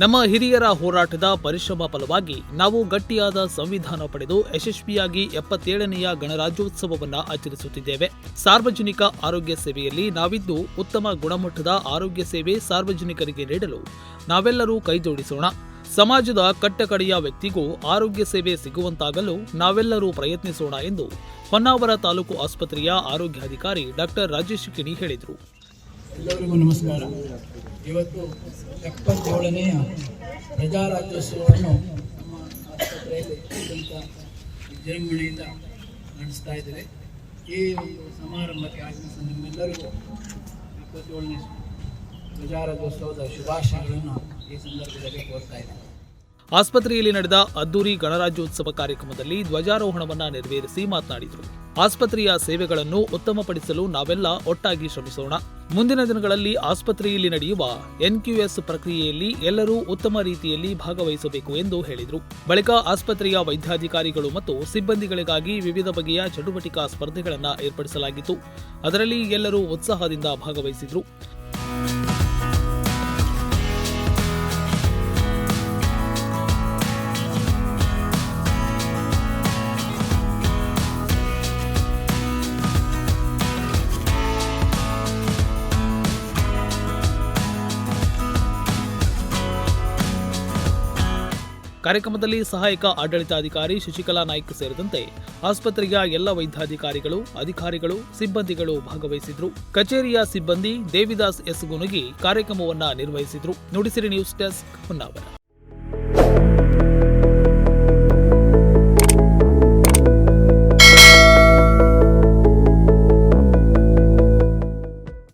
ನಮ್ಮ ಹಿರಿಯರ ಹೋರಾಟದ ಪರಿಶ್ರಮ ಫಲವಾಗಿ ನಾವು ಗಟ್ಟಿಯಾದ ಸಂವಿಧಾನ ಪಡೆದು ಯಶಸ್ವಿಯಾಗಿ ಎಪ್ಪತ್ತೇಳನೆಯ ಗಣರಾಜ್ಯೋತ್ಸವವನ್ನು ಆಚರಿಸುತ್ತಿದ್ದೇವೆ. ಸಾರ್ವಜನಿಕ ಆರೋಗ್ಯ ಸೇವೆಯಲ್ಲಿ ನಾವಿದ್ದು ಉತ್ತಮ ಗುಣಮಟ್ಟದ ಆರೋಗ್ಯ ಸೇವೆ ಸಾರ್ವಜನಿಕರಿಗೆ ನೀಡಲು ನಾವೆಲ್ಲರೂ ಕೈಜೋಡಿಸೋಣ. ಸಮಾಜದ ಕಟ್ಟಕಡೆಯ ವ್ಯಕ್ತಿಗೂ ಆರೋಗ್ಯ ಸೇವೆ ಸಿಗುವಂತಾಗಲು ನಾವೆಲ್ಲರೂ ಪ್ರಯತ್ನಿಸೋಣ ಎಂದು ಹೊನ್ನಾವರ ತಾಲೂಕು ಆಸ್ಪತ್ರೆಯ ಆರೋಗ್ಯಾಧಿಕಾರಿ ಡಾಕ್ಟರ್ ರಾಜೇಶ್ ಕಿಣಿ ಹೇಳಿದರು. ಎಲ್ಲರಿಗೂ ನಮಸ್ಕಾರ. ಇವತ್ತು ಎಪ್ಪತ್ತೇಳನೆಯ ಪ್ರಜಾರಾಜ್ಯೋತ್ಸವವನ್ನು ಆಸ್ಪತ್ರೆಯಲ್ಲಿ ಅತ್ಯಂತ ವಿಜೃಂಭಣೆಯಿಂದ ನಡೆಸ್ತಾ ಇದ್ದೇವೆ. ಈ ಒಂದು ಸಮಾರಂಭಕ್ಕೆ ಆಗಮಿಸಿದ ನಿಮ್ಮೆಲ್ಲರಿಗೂ ಎಪ್ಪತ್ತೇಳನೇ ಪ್ರಜಾರಾಜ್ಯೋತ್ಸವದ ಶುಭಾಶಯಗಳನ್ನು ಈ ಸಂದರ್ಭದಲ್ಲಿ ಕೋರ್ತಾ ಇದ್ದೇನೆ. ಆಸ್ಪತ್ರೆಯಲ್ಲಿ ನಡೆದ ಅದ್ದೂರಿ ಗಣರಾಜ್ಯೋತ್ಸವ ಕಾರ್ಯಕ್ರಮದಲ್ಲಿ ಧ್ವಜಾರೋಹಣವನ್ನು ನೆರವೇರಿಸಿ ಮಾತನಾಡಿದರು. ಆಸ್ಪತ್ರೆಯ ಸೇವೆಗಳನ್ನು ಉತ್ತಮಪಡಿಸಲು ನಾವೆಲ್ಲ ಒಟ್ಟಾಗಿ ಶ್ರಮಿಸೋಣ. ಮುಂದಿನ ದಿನಗಳಲ್ಲಿ ಆಸ್ಪತ್ರೆಯಲ್ಲಿ ನಡೆಯುವ ಎನ್ಕ್ಯೂಎಸ್ ಪ್ರಕ್ರಿಯೆಯಲ್ಲಿ ಎಲ್ಲರೂ ಉತ್ತಮ ರೀತಿಯಲ್ಲಿ ಭಾಗವಹಿಸಬೇಕು ಎಂದು ಹೇಳಿದರು. ಬಳಿಕ ಆಸ್ಪತ್ರೆಯ ವೈದ್ಯಾಧಿಕಾರಿಗಳು ಮತ್ತು ಸಿಬ್ಬಂದಿಗಳಿಗಾಗಿ ವಿವಿಧ ಬಗೆಯ ಚಟುವಟಿಕಾ ಸ್ಪರ್ಧೆಗಳನ್ನು ಏರ್ಪಡಿಸಲಾಗಿತ್ತು. ಅದರಲ್ಲಿ ಎಲ್ಲರೂ ಉತ್ಸಾಹದಿಂದ ಭಾಗವಹಿಸಿದರು. ಕಾರ್ಯಕ್ರಮದಲ್ಲಿ ಸಹಾಯಕ ಆಡಳಿತಾಧಿಕಾರಿ ಶಶಿಕಲಾ ನಾಯ್ಕ್ ಸೇರಿದಂತೆ ಆಸ್ಪತ್ರೆಯ ಎಲ್ಲ ವೈದ್ಯಾಧಿಕಾರಿಗಳು, ಅಧಿಕಾರಿಗಳು, ಸಿಬ್ಬಂದಿಗಳು ಭಾಗವಹಿಸಿದ್ರು. ಕಚೇರಿಯ ಸಿಬ್ಬಂದಿ ದೇವಿದಾಸ್ ಎಸ್ ಗುನುಗಿ ಕಾರ್ಯಕ್ರಮವನ್ನು ನಿರ್ವಹಿಸಿದ್ರು. Nudisiri news desk Honnavara.